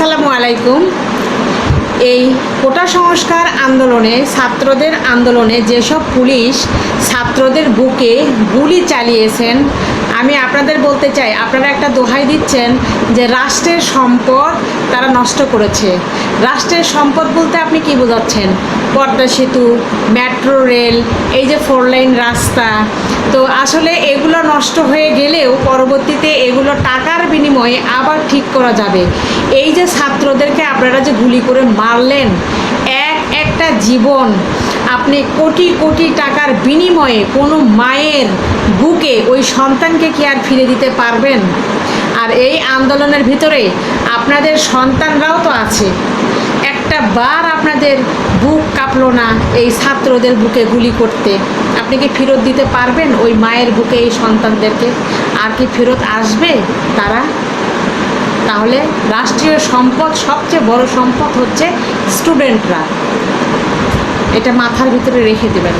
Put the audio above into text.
আসসালামু আলাইকুম। এই কোটা সংস্কার আন্দোলনে, ছাত্রদের আন্দোলনে যেসব পুলিশ ছাত্রদের বুকে গুলি চালিয়েছেন, আমি আপনাদের বলতে চাই, আপনারা একটা দোহাই দিচ্ছেন যে রাষ্ট্রের সম্পদ তারা নষ্ট করেছে। রাষ্ট্রের সম্পদ বলতে আপনি কি বোঝাচ্ছেন? পদ্মা সেতু, মেট্রো রেল, এই যে ফোর লাইন রাস্তা। তো আসলে এগুলো নষ্ট হয়ে গেলেও পরবর্তীতে এগুলো টাকার বিনিময়ে আবার ঠিক করা যাবে। এই যে ছাত্রদেরকে আপনারা যে গুলি করে মারলেন, এক একটা জীবন আপনি কোটি কোটি টাকার বিনিময়ে কোনো মায়ের বুকে ওই সন্তানকে কি আর ফিরে দিতে পারবেন? আর এই আন্দোলনের ভিতরে আপনাদের সন্তানরাও তো আছে। একটা বার আপনাদের বুক কাঁপলো না এই ছাত্রদের বুকে গুলি করতে। আপনি কি ফেরত দিতে পারবেন ওই মায়ের বুকে এই সন্তানদেরকে? আর কি ফেরত আসবে তারা? তাহলে রাষ্ট্রীয় সম্পদ সবচেয়ে বড় সম্পদ হচ্ছে স্টুডেন্টরা এটা মাথার ভিতরে রেখে দেবেন।